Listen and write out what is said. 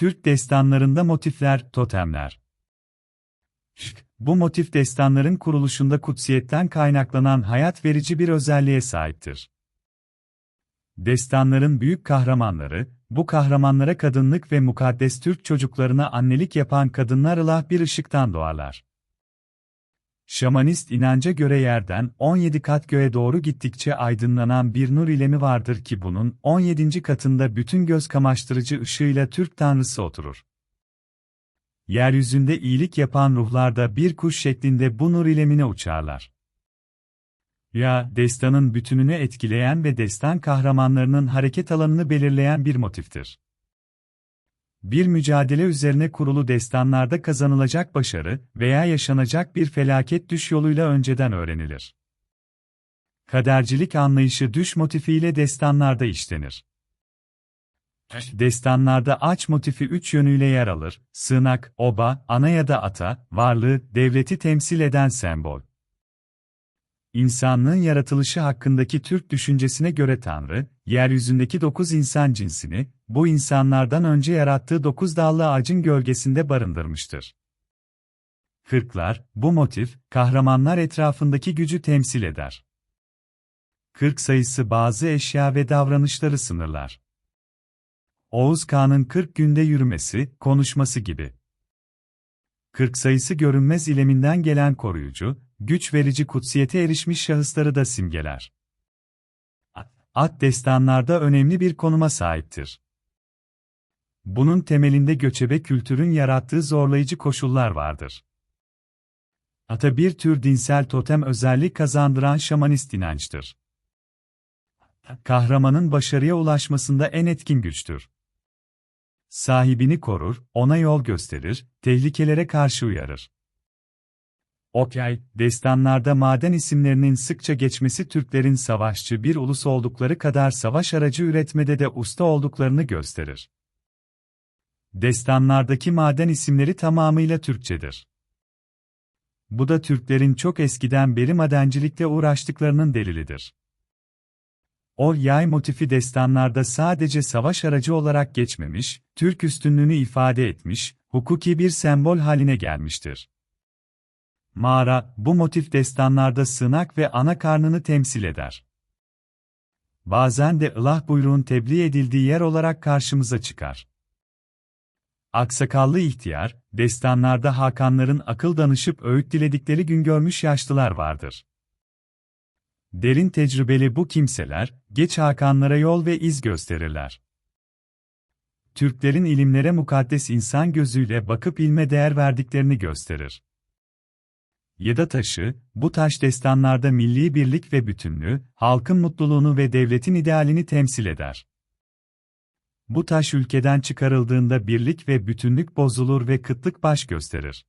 Türk destanlarında motifler, totemler. Bu motif destanların kuruluşunda kutsiyetten kaynaklanan hayat verici bir özelliğe sahiptir. Destanların büyük kahramanları, bu kahramanlara kadınlık ve mukaddes Türk çocuklarına annelik yapan kadınlar ılah bir ışıktan doğarlar. Şamanist inanca göre yerden 17 kat göğe doğru gittikçe aydınlanan bir nur ilemi vardır ki bunun 17. katında bütün göz kamaştırıcı ışığıyla Türk tanrısı oturur. Yeryüzünde iyilik yapan ruhlar da bir kuş şeklinde bu nur ilemine uçarlar. Ya, destanın bütününü etkileyen ve destan kahramanlarının hareket alanını belirleyen bir motiftir. Bir mücadele üzerine kurulu destanlarda kazanılacak başarı veya yaşanacak bir felaket düş yoluyla önceden öğrenilir. Kadercilik anlayışı düş motifiyle destanlarda işlenir. Destanlarda aç motifi üç yönüyle yer alır, sığınak, oba, ana ya da ata, varlığı, devleti temsil eden sembol. İnsanlığın yaratılışı hakkındaki Türk düşüncesine göre Tanrı, yeryüzündeki dokuz insan cinsini, bu insanlardan önce yarattığı dokuz dallı ağacın gölgesinde barındırmıştır. Kırklar, bu motif, kahramanlar etrafındaki gücü temsil eder. Kırk sayısı bazı eşya ve davranışları sınırlar. Oğuz Kağan'ın 40 günde yürümesi, konuşması gibi. 40 sayısı görünmez ileminden gelen koruyucu, güç verici kutsiyete erişmiş şahısları da simgeler. At destanlarda önemli bir konuma sahiptir. Bunun temelinde göçebe kültürün yarattığı zorlayıcı koşullar vardır. Ata bir tür dinsel totem özellik kazandıran şamanist inançtır. Kahramanın başarıya ulaşmasında en etkin güçtür. Sahibini korur, ona yol gösterir, tehlikelere karşı uyarır. Okyay, destanlarda maden isimlerinin sıkça geçmesi Türklerin savaşçı bir ulus oldukları kadar savaş aracı üretmede de usta olduklarını gösterir. Destanlardaki maden isimleri tamamıyla Türkçedir. Bu da Türklerin çok eskiden beri madencilikle uğraştıklarının delilidir. O yay motifi destanlarda sadece savaş aracı olarak geçmemiş, Türk üstünlüğünü ifade etmiş, hukuki bir sembol haline gelmiştir. Mağara, bu motif destanlarda sığınak ve ana karnını temsil eder. Bazen de ılah buyruğun tebliğ edildiği yer olarak karşımıza çıkar. Aksakallı ihtiyar, destanlarda hakanların akıl danışıp öğüt diledikleri gün görmüş yaşlılar vardır. Derin tecrübeli bu kimseler, geç hakanlara yol ve iz gösterirler. Türklerin ilimlere mukaddes insan gözüyle bakıp ilme değer verdiklerini gösterir. Yeda taşı, bu taş destanlarda milli birlik ve bütünlüğü, halkın mutluluğunu ve devletin idealini temsil eder. Bu taş ülkeden çıkarıldığında birlik ve bütünlük bozulur ve kıtlık baş gösterir.